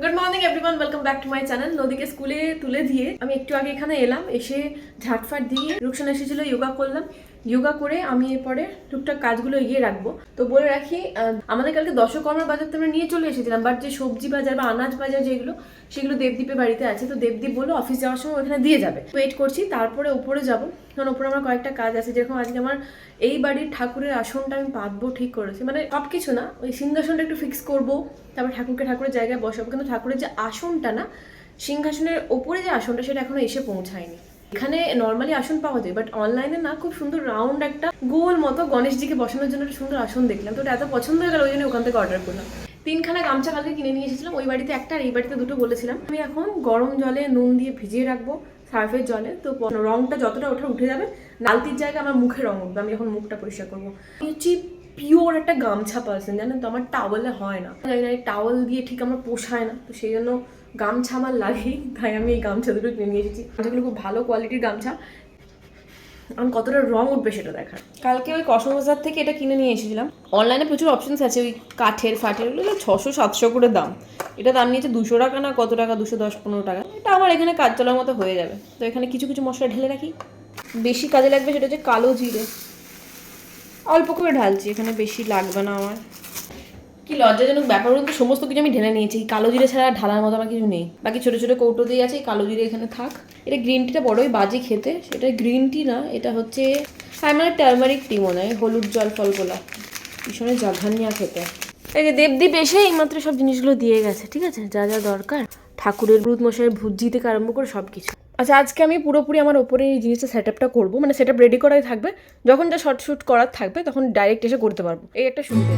Good morning everyone welcome back to my channel নদীকে স্কুলে তুলে দিয়ে আমি একটু আগে এখানে এলাম, এসে ঝাটফাট দিয়ে রুকসান এসেছিল যোগা করলাম। যোগা করে আমি এরপরে টুকটাক কাজগুলো এগিয়ে রাখব। তো বলে রাখি আমাদের কালকে দশকর্মার বাজার তো আমরা নিয়ে চলে এসেছিলাম বাট যে সবজি বাজার বা আনাজ বাজার যেগুলো, সেগুলো দেবদ্বীপের বাড়িতে আছে। তো দেবদ্বীপ বলে অফিস যাওয়ার সময় ওখানে দিয়ে যাবে। ওয়েট করছি, তারপরে উপরে যাব। কারণ উপরে আমার কয়েকটা কাজ আছে, যেরকম আজকে আমার এই বাড়ির ঠাকুরের আসনটা আমি পাতবো, ঠিক করেছি। মানে সব কিছু না, ওই সিংহাসনটা একটু ফিক্স করব, তারপর ঠাকুরকে ঠাকুরের জায়গায় বসাবো। কিন্তু ঠাকুরের যে আসনটা না, সিংহাসনের ওপরে যে আসনটা, সেটা এখনও এসে পৌঁছায়নি। এখানে নর্মালি আসন পাওয়া যায় বাট অনলাইনে না, খুব সুন্দর রাউন্ড একটা গোল মতো গণেশজিকে বসানোর জন্য একটা সুন্দর আসন দেখলাম। তো ওটা এত পছন্দ হয়ে গেল, ওই জন্য ওখান থেকে অর্ডার করলাম। তিনখানা গামছা কালকে কিনে নিয়ে এসেছিলাম, ওই বাড়িতে একটা আর এই বাড়িতে দুটো বলেছিলাম। আমি এখন গরম জলে নুন দিয়ে ভিজিয়ে রাখব, সার্ফের জলে। তো রংটা যতটা ওঠা উঠে যাবে, নালতির জায়গায় আমার মুখে রং উঠবে, আমি এখন মুখটা পরিষ্কার করব। আমি পিওর একটা গামছা পার্সন জানেন তো? আমার টাওয়ালে হয় না। জানি না টাওয়াল দিয়ে ঠিক আমার পোষায় না, তো সেই জন্য গামছা আমার লাগেই, তাই আমি এই গামছা দুটো কিনে নিয়ে এসেছি। গামছাগুলো খুব ভালো কোয়ালিটির গামছা। এখন কতটা রং উঠবে সেটা দেখার। কালকে ওই কসমো বাজার থেকে এটা কিনে নিয়ে এসেছিলাম। অনলাইনে প্রচুর অপশনস আছে, ওই কাঠের ফাঠের ওগুলো ছশো, সাতশো করে দাম। এটা দাম নিয়েছে দুশো টাকা না কত টাকা, দুশো দশ, পনেরো টাকা। এটা আমার এখানে কাজ চলার মতো হয়ে যাবে। তো এখানে কিছু কিছু মশলা ঢেলে রাখি। বেশি কাজে লাগবে সেটা হচ্ছে কালো জিরে। অল্প করে ঢালছি, এখানে বেশি লাগবে না আমার। কি লজ্জাজনক ব্যাপার বলতে সমস্ত কিছু আমি ঢেলে নিয়েছি। এই কালো জিরে ছাড়া ঢালার মতো আমার কিছু নেই। বাকি ছোটো ছোটো কৌটো দিয়ে আছে এই কালো জিরে এখানে থাক। এটা গ্রিন টিটা বড়ই বাজি খেতে। সেটা গ্রিন টি না এটা হচ্ছে হ্যাঁ মানে টার্মারিক টি মনে হয় হলুদ জল ফলগোলা ভীষণই জঘানিয়া খেতে। এই যে দেবদীপ এসে এইমাত্র সব জিনিসগুলো দিয়ে গেছে ঠিক আছে? যা যা দরকার। ঠাকুরের ব্রুত মশাইয়ের ভুজি থেকে আরম্ভ করে সব কিছু আচ্ছা আজকে আমি পুরোপুরি আমার ওপরে এই জিনিসটা সেট আপটা করব। মানে সেট আপ রেডি করাই থাকবে। যখন যা শর্ট শ্যুট করার থাকবে তখন ডাইরেক্ট এসে করতে পারব। এই একটা সুবিধা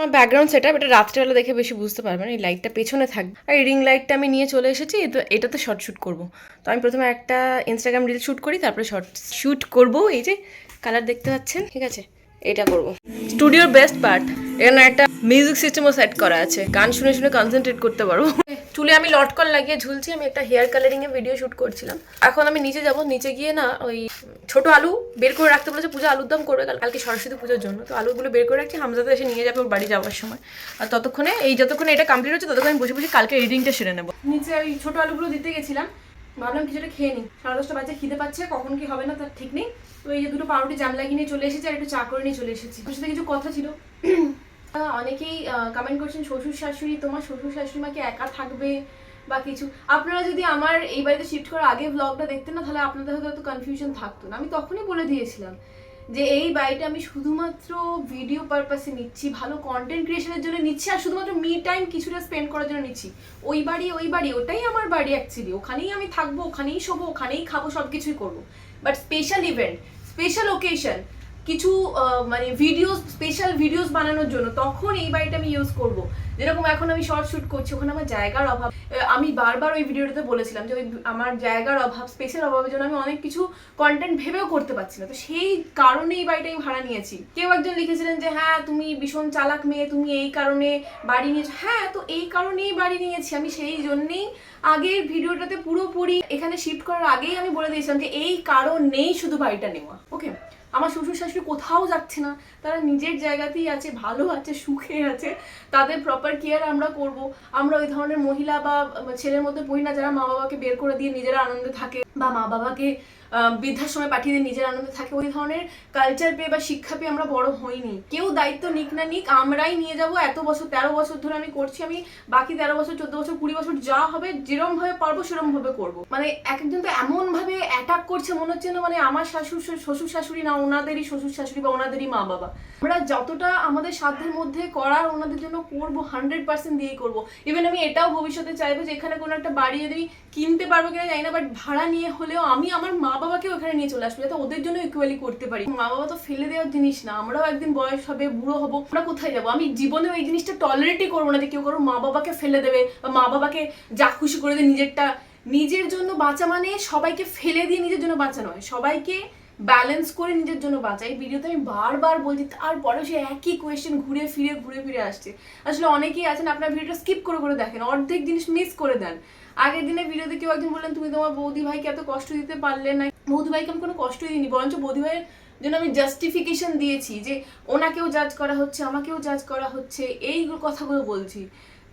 আমার ব্যাকগ্রাউন্ড সেট আপ এটা রাত্রেবেলা দেখে বেশি বুঝতে পারবেন এই লাইটটা পেছনে থাকবে আর এই রিং লাইটটা আমি নিয়ে চলে এসেছি, তো এটাতে শর্ট শ্যুট করব। তো আমি প্রথমে একটা ইনস্টাগ্রাম রিল শ্যুট করি, তারপরে শর্ট শ্যুট করব, এই যে কালার দেখতে পাচ্ছেন? ঠিক আছে, এটা করব। স্টুডিওর বেস্ট পার্ট এখানে একটা মিউজিক সিস্টেমও সেট করা আছে। গান শুনে শুনে কনসেন্ট্রেট করতে পারব। চুলে আমি লটকন লাগিয়ে ঝুলছি, আমি একটা হেয়ার কালারিং এর ভিডিও শুট করছিলাম। এখন আমি নিচে যাব, নিচে গিয়ে না ওই ছোট আলু বের করে রাখতে বলেছে, পূজা আলুর দম করবে কালকে সরস্বতী পুজোর জন্য। তো আলুগুলো বের করে রাখছি, হামজাদা এসে নিয়ে যাবে বাড়ি যাওয়ার সময়। আর ততক্ষণে এই যতক্ষণে এটা কমপ্লিট হচ্ছে, ততক্ষণ আমি বসে বসে কালকে এডিটিংটা সেরে নেব। নিচে ওই ছোট আলুগুলো দিতে গেছিলাম, ভাবলাম কিছুটা খেয়ে নিই। সাড়ে দশটা বাজে, খিদে পাচ্ছে, কখন কি হবে না তার ঠিক নেই। তো এই যে দুটো পাউরুটি জাম লাগিয়ে নিয়ে চলে এসেছি আর একটু চা করে নিয়ে চলে এসেছি। ওর সাথে কিছু কথা ছিল। অনেকেই কমেন্ট করছেন, শ্বশুর শাশুড়ি, তোমার শ্বশুর শাশুড়ি মাকে একা থাকবে বা কিছু? আপনারা যদি আমার এই বাড়িতে শিফট করার আগে ব্লগটা দেখতেন না, তাহলে আপনাদের হয়তো এত কনফিউশন থাকতো না। আমি তখনই বলে দিয়েছিলাম যে, এই বাড়িটা আমি শুধুমাত্র ভিডিও পারপাসে নিচ্ছি, ভালো কন্টেন্ট ক্রিয়েশনের জন্য নিচ্ছি, আর শুধুমাত্র মি টাইম কিছুটা স্পেন্ড করার জন্য নিচ্ছি। ওই বাড়ি ওই বাড়ি, ওটাই আমার বাড়ি অ্যাকচুয়ালি ওখানেই আমি থাকব, ওখানেই শোবো, ওখানেই খাব সব কিছুই করব। But special event special occasion কিছু মানে ভিডিও স্পেশাল ভিডিওস বানানোর জন্য তখন এই বাড়িটা আমি ইউজ করব। যেরকম এখন আমি শর্ট শুট করছি, ওখানে আমার জায়গার অভাব। আমি বারবার ওই ভিডিওটাতে বলেছিলাম যে ওই আমার জায়গার অভাব স্পেশাল অভাবের জন্য আমি অনেক কিছু কন্টেন্ট ভেবেও করতে পারছি না। তো সেই কারণে এই বাড়িটা আমি ভাড়া নিয়েছি। কেউ একজন লিখেছিলেন যে হ্যাঁ তুমি ভীষণ চালাক মেয়ে, তুমি এই কারণে বাড়ি নিয়েছো। হ্যাঁ তো এই কারণেই বাড়ি নিয়েছি আমি। সেই জন্যেই আগের ভিডিওটাতে পুরোপুরি এখানে শিফট করার আগেই আমি বলে দিয়েছিলাম যে, এই কারণেই শুধু বাড়িটা নেওয়া। ওকে আমার শ্বশুর শাশুড়ি কোথাও যাচ্ছে না। তারা নিজের জায়গাতেই আছে, ভালো আছে, সুখে আছে। তাদের প্রপার কেয়ার আমরা করব। আমরা ওই ধরনের মহিলা বা ছেলের মধ্যে পড়ি না, যারা মা বাবাকে বের করে দিয়ে নিজেরা আনন্দে থাকে বা মা বাবাকে বৃদ্ধার সময় পাঠিয়ে দিয়ে নিজের আনন্দে থাকে, ওই ধরনের কালচার পেয়ে বা শিক্ষা পেয়ে আমরা বড় হইনি। কেউ দায়িত্ব নিক না নিক, আমরাই নিয়ে যাব। এত বছর, তেরো বছর ধরে আমি করছি, আমি বাকি তেরো বছর, চোদ্দ বছর, কুড়ি বছর যা হবে যেরম ভাবে পারব সেরম ভাবে করব। মানে এক একজন তো এমন ভাবে অ্যাটাক করছে, মনে হচ্ছে না মানে আমার শাশুর শ্বশুর শাশুড়ি না, ওনাদেরই শ্বশুর শাশুড়ি বা ওনাদেরই মা বাবা। আমরা যতটা আমাদের সাধ্যের মধ্যে করার ওনাদের জন্য করব হান্ড্রেড পার্সেন্ট দিয়েই করব। ইভেন আমি এটাও ভবিষ্যতে চাইব যে এখানে কোনো একটা বাড়ি যদি কিনতে পারব কিনা, জানি না বাট ভাড়া নিয়ে হলেও আমি আমার মা বাবাকেও ওখানে নিয়ে চলে আসব, যাতে ওদের জন্য ইকুয়ালি করতে পারি। মা বাবা তো ফেলে দেওয়ার জিনিস না, আমরাও একদিন বয়স হবে, বুড়ো হব, আমরা কোথায় যাব? আমি জীবনেও এই জিনিসটা টলারেটই করব না যে কেউ কারও মা বাবাকে ফেলে দেবে, বা মা বাবাকে যা খুশি করে দেবে নিজেরটা। নিজের জন্য বাঁচা মানে সবাইকে ফেলে দিয়ে নিজের জন্য বাঁচা নয়, সবাইকে ব্যালেন্স করে নিজের জন্য বাঁচা। এই ভিডিওতে আমি বারবার বলছি, তারপরেও সে একই কোয়েশ্চেন ঘুরে ফিরে ঘুরে ফিরে আসছে। আসলে অনেকেই আছেন, আপনার ভিডিওটা স্কিপ করে করে দেখেন, অর্ধেক জিনিস মিস করে দেন। আগের দিনে ভিডিওতে কেউ একজন বললেন, তুমি তোমার বৌদি ভাইকে এত কষ্ট দিতে পারলে না বৌদি ভাইকে আমি কোনো কষ্টই দিইনি, বরঞ্চ বৌদিভাইয়ের জন্য আমি জাস্টিফিকেশন দিয়েছি যে ওনাকেও জাজ করা হচ্ছে, আমাকেও জাজ করা হচ্ছে, এই কথাগুলো বলছি।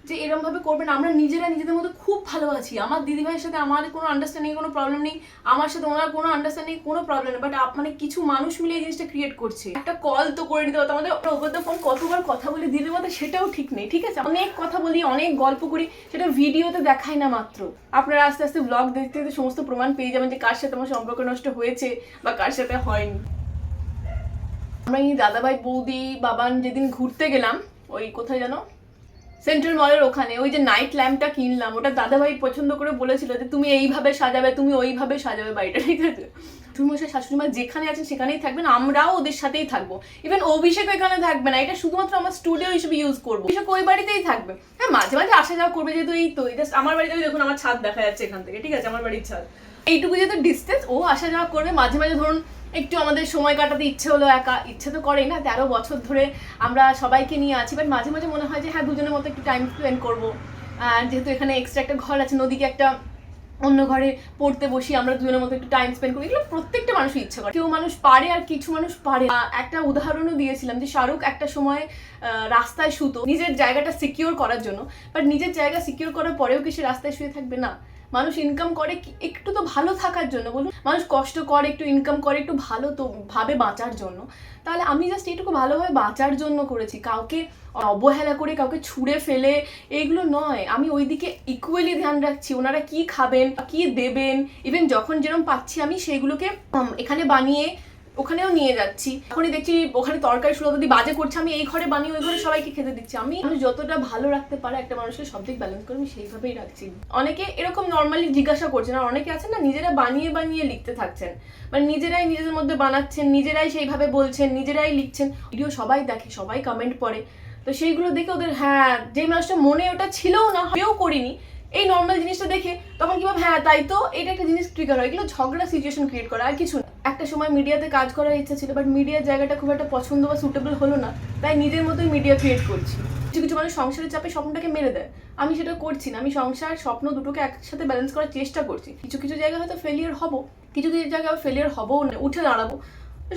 যে এরকম ভাবে করবেন, আমরা নিজেরা নিজেদের মধ্যে খুব ভালো আছি। আমার দিদিভাইয়ের সাথে আমার কোনো আন্ডারস্ট্যান্ডিং কোনো প্রবলেম নেই, আমার সাথে ওনার কোনো আন্ডারস্ট্যান্ডিং কোনো প্রবলেম নেই বাট মানে কিছু মানুষ মিলে এই জিনিসটা ক্রিয়েট করছে। একটা কল তো করে নিতে হতো, আমাদের ওপর ফোন কতবার কথা বলে, দিদির মধ্যে সেটাও ঠিক নেই, ঠিক আছে? অনেক কথা বলি, অনেক গল্প করি, সেটা ভিডিওতে দেখায় না মাত্র। আপনারা আস্তে আস্তে ব্লগ দেখতে দেখতে সমস্ত প্রমাণ পেয়ে যাবেন যে কার সাথে আমার সম্পর্ক নষ্ট হয়েছে বা কার সাথে হয়নি। আমরা এই দাদাভাই, বৌদি, বাবান যেদিন ঘুরতে গেলাম, ওই কোথায় জানো সেন্ট্রাল মলের ওখানে, ওই যে নাইট ল্যাম্পটা কিনলাম, ওটা দাদাভাই পছন্দ করে বলেছিল যে তুমি এইভাবে সাজাবে, তুমি ওইভাবে সাজাবে বাড়িটা, ঠিক আছে? শ্বশুরমশাই শাশুড়ি মা যেখানে আছেন সেখানেই থাকবেন, আমরাও ওদের সাথেই থাকব। ইভেন অভিষেক এখানে থাকবে না, এটা শুধুমাত্র আমার স্টুডিও হিসেবে ইউজ করব। অভিষেক ওই বাড়িতেই থাকবে। হ্যাঁ মাঝে মাঝে আসা যাওয়া করবে যেহেতু এই তো জাস্ট আমার বাড়িতে দেখুন আমার ছাদ দেখা যাচ্ছে এখান থেকে, ঠিক আছে? আমার বাড়ির ছাদ। এইটুকু যেহেতু ডিস্টেন্স ও আসা যাওয়া করবে। মাঝে মাঝে ধরুন একটু আমাদের সময় কাটাতে ইচ্ছে হলো একা, ইচ্ছে তো করেই না, তেরো বছর ধরে আমরা সবাইকে নিয়ে আছি বাট মাঝে মাঝে মনে হয় যে হ্যাঁ দুজনের মতো একটু টাইম স্পেন্ড করব। যেহেতু এখানে এক্সট্রা একটা ঘর আছে, নদীকে একটা অন্য ঘরে পড়তে বসি, আমরা দুজনের মতো একটু টাইম স্পেন্ড করি। এগুলো প্রত্যেকটা মানুষই ইচ্ছে করে। কেউ মানুষ পারে আর কিছু মানুষ পারে একটা উদাহরণও দিয়েছিলাম যে শাহরুখ একটা সময় রাস্তায় শুতো, নিজের জায়গাটা সিকিওর করার জন্য বাট নিজের জায়গা সিকিওর করার পরেও কি সে রাস্তায় শুয়ে থাকবে? না। মানুষ ইনকাম করে একটু তো ভালো থাকার জন্য। বলুন, মানুষ কষ্ট করে, একটু ইনকাম করে, একটু ভালো তো ভাবে বাঁচার জন্য। তাহলে আমি জাস্ট এটুকু ভালোভাবে বাঁচার জন্য করেছি। কাউকে অবহেলা করে, কাউকে ছুঁড়ে ফেলে, এগুলো নয়। আমি ওইদিকে ইকুয়ালি ধ্যান রাখছি। ওনারা কি খাবেন, কি দেবেন? ইভেন যখন যেরকম পাচ্ছি আমি সেইগুলোকে এখানে বানিয়ে ওখানেও নিয়ে যাচ্ছি। এখনই দেখছি ওখানে তরকারি শুরু যদি বাজে করছে। আমি এই ঘরে বানিয়ে ওই ঘরে সবাইকে খেতে দিচ্ছি। আমি মানুষ যতটা ভালো রাখতে পারে একটা মানুষকে সব দিক ব্যালেন্স করে আমি সেইভাবেই রাখছি। অনেকে এরকম নর্মালি জিজ্ঞাসা করছেন আর অনেকে আছেন না, নিজেরা বানিয়ে বানিয়ে লিখতে থাকছেন। মানে নিজেরাই নিজেদের মধ্যে বানাচ্ছেন, নিজেরাই সেইভাবে বলছেন, নিজেরাই লিখছেন। ভিডিও সবাই দেখে, সবাই কমেন্ট পড়ে। তো সেইগুলো দেখে ওদের হ্যাঁ যে মানুষটা মনে ওটা ছিলও না, হয়েও করিনি। এই নর্মাল জিনিসটা দেখে তখন কি ভাবে হ্যাঁ তাই তো, এটা একটা জিনিস ট্রিগার হয়। এগুলো ঝগড়া সিচুয়েশন ক্রিয়েট করা, আর কিছু না। একটা সময় মিডিয়াতে কাজ করার ইচ্ছা ছিল বাট মিডিয়ার জায়গাটা খুব একটা পছন্দ বা সুটেবল হলো না তাই নিজের মতোই মিডিয়া ক্রিয়েট করছি। কিছু কিছু মানুষ সংসারের চাপে স্বপ্নটাকে মেরে দেয়। আমি সেটা করছি না আমি সংসার স্বপ্ন দুটোকে একসাথে ব্যালেন্স করার চেষ্টা করছি। কিছু কিছু জায়গায় হয়তো ফেলিয়ার হব কিছু কিছু জায়গায় ফেলিয়ার হব না, উঠে দাঁড়াবো।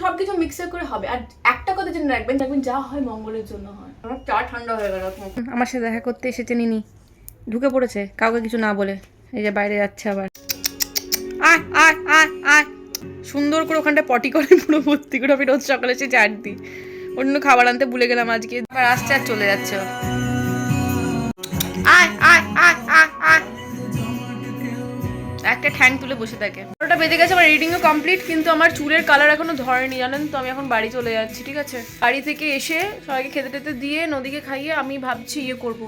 সব কিছু মিক্সার করে হবে। আর একটা কথা জেনে রাখবেন দেখবেন যা হয় মঙ্গলের জন্য হয়। আমার চা ঠান্ডা হয়ে গেল আমার সাথে দেখা করতে এসেছে নিনি। ঢুকে পড়েছে কাউকে কিছু না বলে। এই যে বাইরে যাচ্ছে আবার। সুন্দর করে ওখানটা পটি করে, পুরো ভর্তি করে আমি রোজ সকালে এসে চাট দিই। অন্য খাবার আনতে ভুলে গেলাম আজকে। আবার আসছে আর চলে যাচ্ছে আয় আয় আয় আয় আয়। একটা ঠ্যাং তুলে বসে থাকে। ওটা বেজে গেছে আমার রিডিংও কমপ্লিট কিন্তু আমার চুলের কালার এখনও ধরেনি, জানেন তো? আমি এখন বাড়ি চলে যাচ্ছি, ঠিক আছে? বাড়ি থেকে এসে সবাইকে খেতে টেতে দিয়ে নদীকে খাইয়ে আমি ভাবছি ইয়ে করব।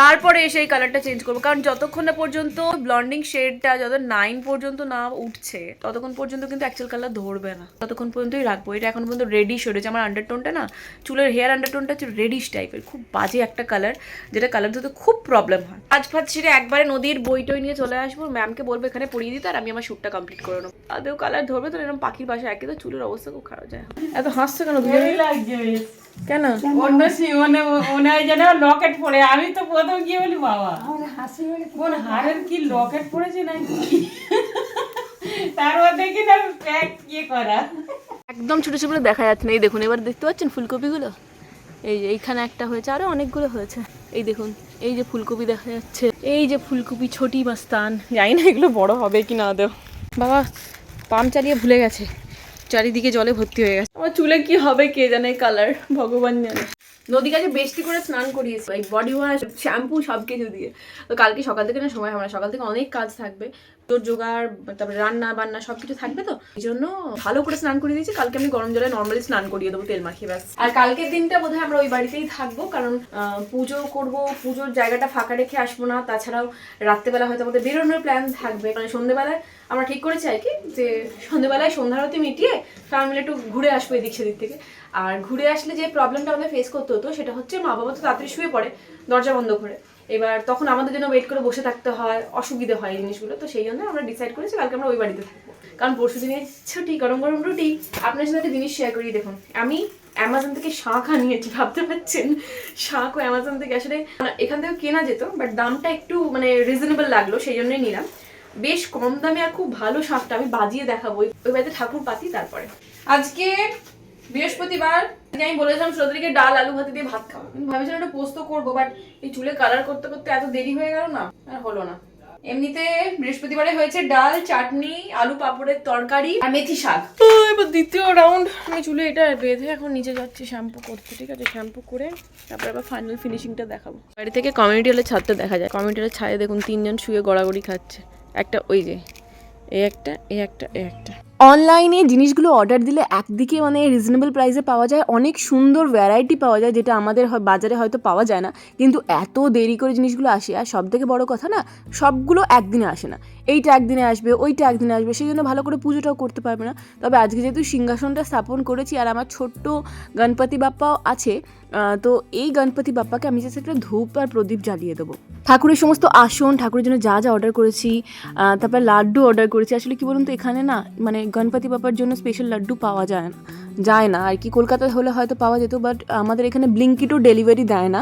তারপরে এসে এই কালারটা চেঞ্জ করব। কারণ যতক্ষণ না পর্যন্ত ব্লন্ডিং শেডটা যত নাইন পর্যন্ত না উঠছে ততক্ষণ পর্যন্ত কিন্তু অ্যাকচুয়াল কালার ধরবে না। ততক্ষণ পর্যন্তই রাখব। এটা এখন পর্যন্ত রেডিশ হয়েছে আমার আন্ডারটোনটা না চুলের হেয়ার আন্ডারটোনটা হচ্ছে রেডিশ টাইপের খুব বাজে একটা কালার যেটা কালার ধরতে খুব প্রবলেম হয়। আজ ফাজ সেটা একবারে নদীর বই টই নিয়ে চলে আসব। ম্যামকে বলব এখানে পড়িয়ে দিতে আর আমি আমার শ্যুটটা কমপ্লিট করে নেব। আদেও কালার ধরবে তো এরকম পাখির বাসা একে তো চুলের অবস্থা খুব খারাপ যায় এত হাসছে কেন। কেন? অন্য মানে মনে হয় যেন লকেট পরে আমি তো প্রথম গিয়ে বলি বাবা। কোন হারের কি লকেট পড়েছে না তারপর দেখি না প্যাক ইয়ে করা? একদম ছোট ছোট দেখা যাচ্ছে না। এই দেখুন এবার দেখতে পাচ্ছেন ফুলকপিগুলো? এই যে এইখানে একটা হয়েছে আরও অনেকগুলো হয়েছে। এই দেখুন এই যে ফুলকপি দেখা যাচ্ছে। এই যে ফুলকপি ছোটি মাস্তান জানি না এগুলো বড় হবে কি না দেও বাবা পাম্প চালিয়ে ভুলে গেছে। চারিদিকে জলে ভর্তি হয়ে গেছে। আমার চুলে কি হবে কে জানে কালার ভগবান জানে। নদী কাছে বেশি করে স্নান করিয়েছে বডি ওয়াশ শ্যাম্পু সব কিছু দিয়ে। তো কালকে সকাল থেকে না সময় হবে না, সকাল থেকে অনেক কাজ থাকবে। তোর জোগাড়, তারপরে রান্না বান্না সব কিছু থাকবে তো? এই জন্য ভালো করে স্নান করিয়ে দিয়েছি। কালকে আমি গরম জলে নর্মালি স্নান করিয়ে দেবো তেল মাখিয়ে, ব্যাস। আর কালকের দিনটা বোধহয় আমরা ওই বাড়িতেই থাকব, কারণ পুজো করব, পুজোর জায়গাটা ফাঁকা রেখে আসব না। তাছাড়াও রাত্রেবেলা হয়তো আমাদের বেরোনোর প্ল্যান থাকবে। মানে সন্ধ্যেবেলায় আমরা ঠিক করেছি আর কি, যে সন্ধ্যেবেলায় সন্ধ্যারতি মিটিয়ে সবাই মিলে একটু ঘুরে আসব এদিক সেদিক থেকে। আর ঘুরে আসলে যে প্রবলেমটা আমাদের ফেস করতে হতো, সেটা হচ্ছে মা বাবা তো তাড়াতাড়ি শুয়ে পড়ে, দরজা বন্ধ করে। এবার তখন আমাদের জন্য ওয়েট করে বসে থাকতে হয়, অসুবিধে হয় এই জিনিসগুলো, তো সেই জন্য আমরা ডিসাইড করেছি কালকে আমরা ওই বাড়িতে থাকব। কারণ পরশু দিনে ছুটি, গরম গরম রুটি, আপনার সাথে একটা জিনিস শেয়ার করি, দেখুন, আমি অ্যামাজন থেকে শাঁখ আনিয়েছি, ভাবতে পারছেন? শাঁখ ও অ্যামাজন থেকে আসলে এখান থেকে কেনা যেত বাট দামটা একটু মানে রিজনেবল লাগল, সেই জন্যই নিলাম। বেশ কম দামে আর খুব ভালো শাঁখটা আমি বাজিয়ে দেখাবো ওই বাড়িতে ঠাকুর পাতি, তারপরে। আজকে বৃহস্পতিবার আমি বলেছিলাম শ্রদ্ধাকে ডাল, আলু ভাতে দিয়ে ভাত খাব। কিন্তু ভাবছিলাম একটা পোস্ত করব বাট এই চুলে কালার করতে করতে এত দেরি হয়ে গেল না, আর হলো না। এমনিতে বৃহস্পতিবারে হয়েছে ডাল, চাটনি, আলু পাপড়ের তরকারি, আর মেথি শাক। এবার দ্বিতীয় রাউন্ড আমি চুলে এটা বেঁধে এখন নিচে যাচ্ছি শ্যাম্পু করতে, ঠিক আছে? শ্যাম্পু করে তারপর আবার ফাইনাল ফিনিশিংটা দেখাবো। বাড়ি থেকে কমিউনিটি হলে ছাদটা দেখা যায়। কমিউনিটি হলে ছায়ে দেখুন তিনজন শুয়ে গড়াগড়ি খাচ্ছে। একটা ওই যে এই একটা এই একটা এই একটা। অনলাইনে জিনিসগুলো অর্ডার দিলে একদিকে মানে রিজনেবল প্রাইসে পাওয়া যায়, অনেক সুন্দর ভ্যারাইটি পাওয়া যায় যেটা আমাদের বাজারে হয়তো পাওয়া যায় না। কিন্তু এত দেরি করে জিনিসগুলো আসে, আর সব থেকে বড়ো কথা না, সবগুলো একদিনে আসে না। এইটা একদিনে আসবে, ওইটা একদিনে আসবে সেই জন্য ভালো করে পুজোটাও করতে পারবে না। তবে আজকে যেহেতু সিংহাসনটা স্থাপন করেছি, আর আমার ছোট্ট গণপতি বাপ্পাও আছে তো এই গণপতি বাপ্পাকে আমি জাস্ট একটা ধূপ আর প্রদীপ জ্বালিয়ে দেবো। ঠাকুরের সমস্ত আসন, ঠাকুরের জন্য যা যা অর্ডার করেছি তারপর লাড্ডু অর্ডার করেছি। আসলে কি বলুন তো, এখানে না মানে গণপতি বাপ্পার জন্য স্পেশাল লাড্ডু পাওয়া যায় না যায় না। আর কি কলকাতায় হলে হয়তো পাওয়া যেত বাট আমাদের এখানে ব্লিঙ্কিটও ডেলিভারি দেয় না।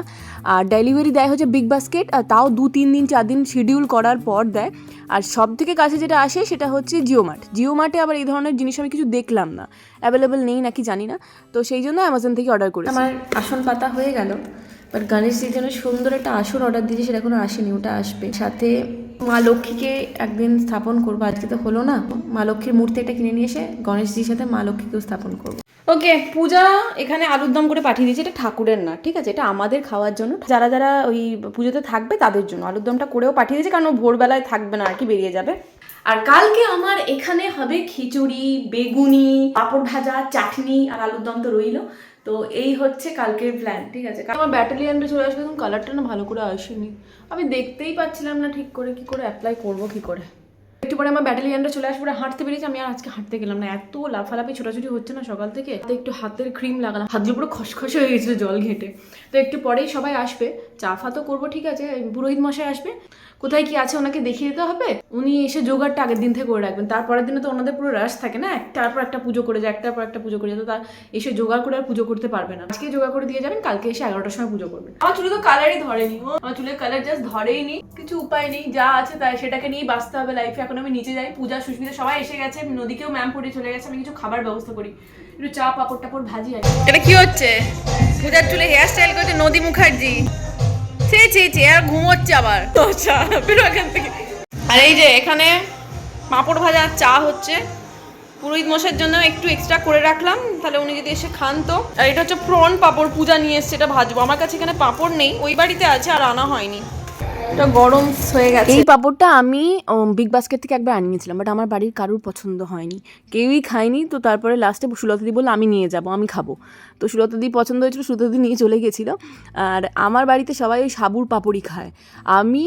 আর ডেলিভারি দেয় হচ্ছে বিগ বাস্কেট আর তাও দু, তিন দিন, চার দিন শিডিউল করার পর দেয়। আর সব থেকে কাছে যেটা আসে সেটা হচ্ছে জিও মার্ট জিও মার্টে আবার এই ধরনের জিনিস আমি কিছু দেখলাম না। অ্যাভেলেবেল নেই নাকি জানি না। তো সেই জন্য অ্যামাজন থেকে অর্ডার করি আমার আসন পাতা হয়ে গেল। বাট গণেশজির জন্য সুন্দর একটা আসন অর্ডার দিয়েছি সেটা এখনও আসেনি ওটা আসবে। সাথে মা লক্ষ্মীকে একদিন স্থাপন করব আজকে তো হলো না। মা লক্ষ্মীর মূর্তি একটা কিনে নিয়ে এসে গণেশজির সাথে মা লক্ষ্মীকেও স্থাপন করব। ওকে পূজা এখানে আলুর দম করে পাঠিয়ে দিয়েছে এটা ঠাকুরের না ঠিক আছে? এটা আমাদের খাওয়ার জন্য। যারা যারা ওই পুজোতে থাকবে তাদের জন্য। আলুর দমটা করেও পাঠিয়ে দিয়েছে কারণ ভোরবেলায় থাকবে না আর কি বেরিয়ে যাবে। আর কালকে আমার এখানে হবে খিচুড়ি বেগুনি পাঁপড় ভাজা চাটনি আর আলুর দম তো রইল। তো এই হচ্ছে কালকের প্ল্যান ঠিক আছে? আমার ব্যাটালিয়ানটা চলে আসবে, এখন কালারটা না ভালো করে আসেনি। আমি দেখতেই পাচ্ছিলাম না ঠিক করে, কি করে অ্যাপ্লাই করব, কি করে? একটু পরে আমার ব্যাটালিয়ানটা চলে আসবে হাঁটতে বেরিয়েছে, আমি আর আজকে হাঁটতে গেলাম না। এত লাফালাফি, ছোটাছুটি হচ্ছে না সকাল থেকে। তো একটু হাতের ক্রিম লাগালাম হাতগুলো পুরো খসখসে হয়ে গেছিল জল ঘেটে। তো একটু পরেই সবাই আসবে। চা ফা তো করব, ঠিক আছে। পুরোহিত মশাই আসবে। কোথায় কি আছে ওনাকে দেখিয়ে দিতে হবে? উনি এসে জোগাড়টা আগের দিন থেকে করে রাখবেন। তারপরের দিনে তো ওনাদের পুরো রাশ থাকে না? একটার পর একটা পুজো করে যায়, একটার পর একটা পুজো করে যায়। তো তার এসে জোগাড় করে আর পুজো করতে পারবে না। আজকে জোগাড় করে দিয়ে যাবেন, কালকে এসে এগারোটার সময় পুজো করবেন। আমার চুলে তো কালারই ধরেনি আমার চুলের কালার জাস্ট ধরেই নি কিছু উপায় নেই, যা আছে তাই, সেটাকে নিয়েই বাঁচতে হবে লাইফে এখন আমি নিচে যাই, পূজা, সুস্মিতা সবাই এসে গেছে, নদীকেও ম্যাম পড়ে চলে গেছে, আমি কিছু খাবার ব্যবস্থা করি। একটু চা, পাপড় টাপড় ভাজি আর এটা কি হচ্ছে? পূজার চুলে হেয়ার স্টাইল করছে নদী মুখার্জি। ছে ছে ছে আর ঘুমোচ্ছে আবার। আচ্ছা বেরো এখান থেকে। আর এই যে এখানে পাঁপড় ভাজা চা হচ্ছে। পুরোহিত মশাইয়ের জন্য একটু এক্সট্রা করে রাখলাম। তাহলে উনি যদি এসে খান তো। আর এটা হচ্ছে প্রন পাঁপড়, পূজা নিয়ে এসছে, এটা ভাজবো। আমার কাছে এখানে পাঁপড় নেই, ওই বাড়িতে আছে আর আনা হয়নি। এটা গরম হয়ে গেছে। এই পাঁপড়টা আমি বিগ বাস্কেট থেকে একবার আনিয়েছিলাম বাট আমার বাড়ির কারুর পছন্দ হয়নি। কেউই খায়নি, তো তারপরে লাস্টে সুলতাদি বলল, আমি নিয়ে যাব, আমি খাব। তো সুলতাদি পছন্দ হয়েছিল, সুলতাদি নিয়ে চলে গেছিল আর আমার বাড়িতে সবাই ওই সাবুর পাঁপড়ই খায়। আমি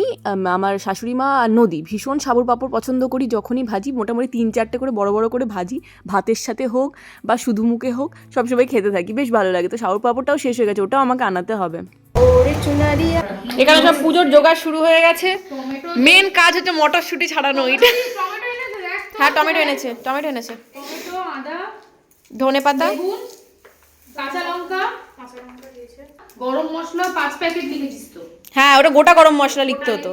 আমার শাশুড়ি মা আর নদী, ভীষণ সাবুর পাঁপড় পছন্দ করি, যখনই ভাজি, মোটামুটি তিন চারটে করে বড় বড় করে ভাজি, ভাতের সাথে হোক বা শুধু মুখে হোক, সবসময় খেতে থাকি, বেশ ভালো লাগে। তো সাবুর পাঁপড়টাও শেষ হয়ে গেছে, ওটাও আমাকে আনাতে হবে। এখানে সব পুজোর জোগাড় শুরু হয়ে গেছে। মেন কাজ হচ্ছে মটরশুঁটি ছাড়ানো এটা হ্যাঁ টমেটো এনেছে টমেটো এনেছে। টমেটো ধনে পাতা। কাঁচা লঙ্কা গরম মশলা পাঁচ প্যাকেট লিখেছিস তো। হ্যাঁ ওটা গোটা গরম মশলা লিখতে হতো।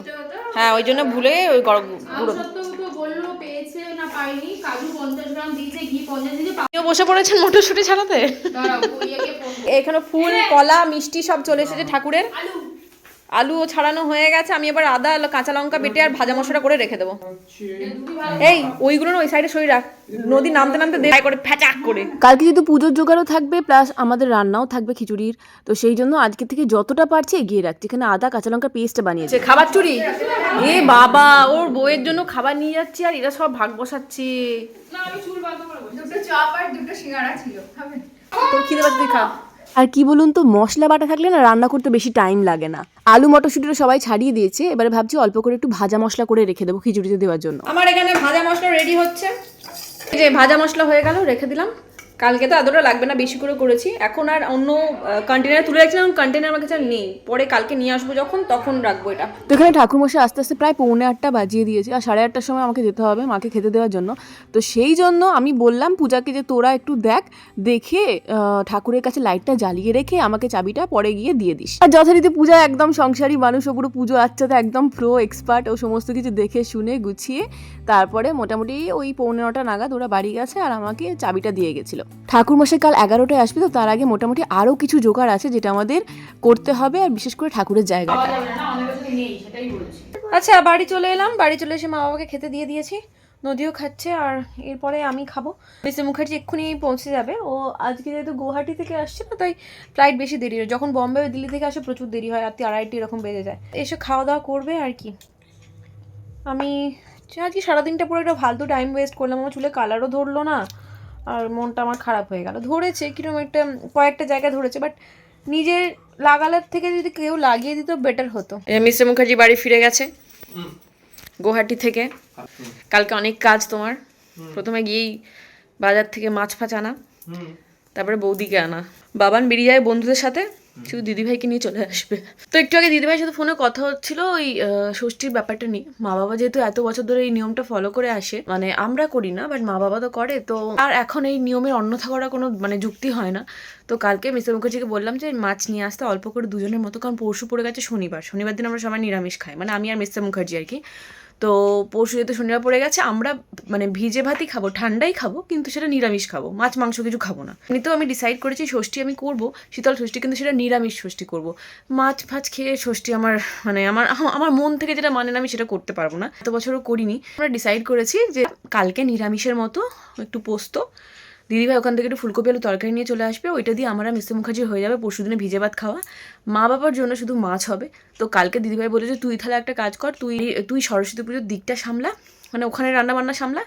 হ্যাঁ ওই জন্য ভুলে ওই গরম গুঁড়ো। সত্ত্বেও বলল পেয়েছে না পাইনি। কাজু পঞ্চাশ গ্রাম দিয়েছে ঘি পঞ্চাশ দিয়েছে বসে পড়েছেন মটরশুঁটি ছাড়াতে? এখানে ফুল কলা মিষ্টি সব চলে এসেছে ঠাকুরের। আলু আলু ছাড়ানো হয়ে গেছে আমি এবার আদা কাঁচা লঙ্কা বেটে আর ভাজা মশলা করে রেখে দেবো। এই ওইগুলো না ওই সাইডে সই রাখ। নদী নামতে নামতে দেয় করে ফ্যাচাক করে। কালকে যেহেতু পুজোর জোগাড়ও থাকবে প্লাস আমাদের রান্নাও থাকবে খিচুড়ির তো সেই জন্য আজকে থেকে যতটা পারছি এগিয়ে রাখছি। এখানে আদা কাঁচা লঙ্কা পেস্ট বানিয়েছে। খাবার চুরি? এ বাবা ওর বউয়ের জন্য খাবার নিয়ে যাচ্ছি আর এরা সব ভাগ বসাচ্ছি। দুটো চপ আর দুটো সিঙ্গারা ছিল। খাবে? তোর খিদে পাচ্ছে তুই খা। আর কি বলুন তো, মশলা বাটা থাকলে না রান্না করতে বেশি টাইম লাগে না। আলু মটরশুঁটিটা সবাই ছাড়িয়ে দিয়েছে, এবারে ভাবছি অল্প করে একটু ভাজা মশলা করে রেখে দেবো খিচুড়িতে দেওয়ার জন্য। আমার এখানে ভাজা মশলা রেডি হচ্ছে। এই যে ভাজা মশলা হয়ে গেল, রেখে দিলাম। কালকে তো এতটা লাগবে না, বেশি করে করেছি। এখন আর অন্য কন্টেনার তুলে রাখছিলাম কন্টেনার আমার কাছে নেই। পরে কালকে নিয়ে আসব যখন, তখন রাখব এটা। তো এখানে ঠাকুরমশাই আস্তে আস্তে প্রায় পৌনে আটটা বাজিয়ে দিয়েছে, আর সাড়ে আটটার সময় আমাকে যেতে হবে, মাকে খেতে দেওয়ার জন্য। তো সেই জন্য আমি বললাম, পূজাকে যে তোরা একটু দেখ, দেখে ঠাকুরের কাছে লাইটটা জ্বালিয়ে রেখে আমাকে চাবিটা পরে গিয়ে দিয়ে দিস। আর যথারীতি পূজা একদম সংসারী মানুষ ও পুরো পুজো আচ্ছাতে একদম প্রো এক্সপার্ট ও সমস্ত কিছু দেখে, শুনে, গুছিয়ে, তারপরে মোটামুটি ওই পৌনে নটা নাগাদ ওরা বাড়ি গেছে, আর আমাকে চাবিটা দিয়ে গেছিল। ঠাকুরমশাই কাল এগারোটায় আসবে তো তার আগে মোটামুটি আরও কিছু জোগাড় আছে যেটা আমাদের করতে হবে আর বিশেষ করে ঠাকুরের জায়গাটা। আচ্ছা বাড়ি চলে এলাম বাড়ি চলে এসে মা বাবাকে খেতে দিয়ে দিয়েছি। নদীও খাচ্ছে আর এরপরে আমি খাব। মিস্টার মুখার্জি এক্ষুনি পৌঁছে যাবে। ও আজকে যেহেতু গুয়াহাটি থেকে আসছে না তাই ফ্লাইট বেশি দেরি হয়। যখন বম্বে দিল্লি থেকে আসে প্রচুর দেরি হয় রাত্রি আড়াইটি এরকম বেজে যায়। এসে খাওয়া দাওয়া করবে আর কি। আমি আজকে সারাদিনটা পুরো একটা ফালতু টাইম ওয়েস্ট করলাম। আমার চুলে কালারও ধরলো না। আর মনটা আমার খারাপ হয়ে গেল। ধরেছে কীরকম একটা কয়েকটা জায়গায় ধরেছে বাট নিজের লাগালার থেকে যদি কেউ লাগিয়ে দিত বেটার হতো। মিস্টার মুখার্জি বাড়ি ফিরে গেছে? গুয়াহাটি থেকে। কালকে অনেক কাজ তোমার। প্রথমে গিয়েই বাজার থেকে মাছ ফাছ আনা। তারপরে বৌদিকে আনা। বাবান বেরিয়ে যায় বন্ধুদের সাথে শুধু দিদিভাইকে নিয়ে চলে আসবে। তো একটু আগে দিদিভাইয়ের সাথে ফোনে কথা হচ্ছিল, ওই ষষ্ঠীর ব্যাপারটা নিয়ে। মা বাবা যেহেতু এত বছর ধরে এই নিয়মটা ফলো করে আসে মানে আমরা করি না বাট মা বাবা তো করে, তো আর এখন এই নিয়মের অন্যথা করা কোনো মানে যুক্তি হয় না। তো কালকে মিস্টার মুখার্জিকে বললাম যে, মাছ নিয়ে আসতে অল্প করে দুজনের মতো, কারণ পরশু পড়ে গেছে শনিবার। শনিবার দিন আমরা সবাই নিরামিষ খাই মানে আমি আর মিস্টার মুখার্জি আর কি। তো পরশু যেহেতু শনিবার পড়ে গেছে, আমরা মানে ভিজে ভাতই খাব, ঠান্ডাই খাব, কিন্তু সেটা নিরামিষ খাব, মাছ, মাংস কিছু খাব না। এমনিতেও আমি ডিসাইড করেছি ষষ্ঠী আমি করব, শীতল ষষ্ঠী, কিন্তু সেটা নিরামিষ ষষ্ঠী করব। মাছ ফাছ খেয়ে ষষ্ঠী আমার মানে আমার আমার মন থেকে যেটা মানে না, আমি সেটা করতে পারব না। এত বছরও করিনি। আমরা ডিসাইড করেছি যে কালকে নিরামিষের মতো একটু পোস্ত দিদিভাই ওখান থেকে একটু ফুলকপি আলু তরকারি নিয়ে চলে আসবে, ওইটা দিয়ে আমরা মিস্টার মুখার্জি হয়ে যাবে পরশু দিনে ভিজে ভাত খাওয়া। মা বাবার জন্য শুধু মাছ হবে। তো কালকে দিদিভাই বলেছে, তুই তাহলে একটা কাজ কর, তুই তুই সরস্বতী পুজোর দিকটা সামলা মানে ওখানে রান্না বান্না সামলা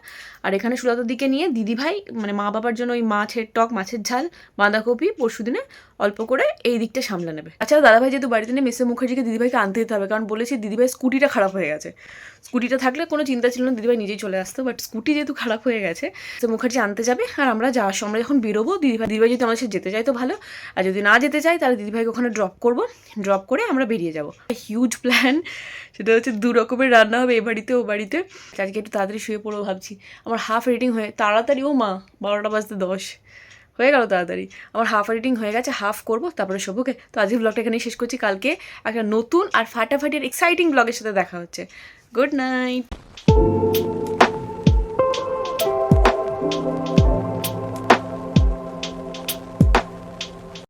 আর এখানে সুলাতার দিকে নিয়ে দিদিভাই মানে মা বাবার জন্য ওই মাছের টক, মাছের ঝাল, বাঁধাকপি পরশু দিনে অল্প করে এই দিকটা সামলে নেবে। আচ্ছা দাদাভাই যেহেতু বাড়িতে নেই মিস্টার মুখার্জিকে দিদিভাইকে আনতে দিতে হবে, কারণ বলেছি দিদিভাই স্কুটিটা খারাপ হয়ে গেছে। স্কুটিটা থাকলে কোনো চিন্তা ছিল না, দিদিভাই নিজেই চলে আসতো বাট স্কুটি যেহেতু খারাপ হয়ে গেছে তো মুখার্জি আনতে যাবে আর আমরা যাওয়ার সময় যখন বেরোবো, দিদিভাই দিদিভাই যদি আমাদের সাথে যেতে চায় তো ভালো, আর যদি না যেতে চাই তাহলে দিদিভাইকে ওখানে ড্রপ করব ড্রপ করে আমরা বেরিয়ে যাব। হিউজ প্ল্যান সেটা হচ্ছে দু রকমের রান্না হবে এ বাড়িতে, ও বাড়িতে। আজকে একটু তাড়াতাড়ি শুয়ে পড়ব ভাবছি। আমার হাফ রিডিং হয়ে, তাড়াতাড়ি, ও মা, বারোটা বাজতে দশ। হয়ে গেল তাড়াতাড়ি। আমার হাফ রিডিং হয়ে গেছে হাফ করব, তারপরে সবুকে তো আজকে ব্লগটা এখানেই শেষ করছি। কালকে একটা নতুন আর ফাটাফাটির এক্সাইটিং ব্লগের সাথে দেখা হচ্ছে। Good night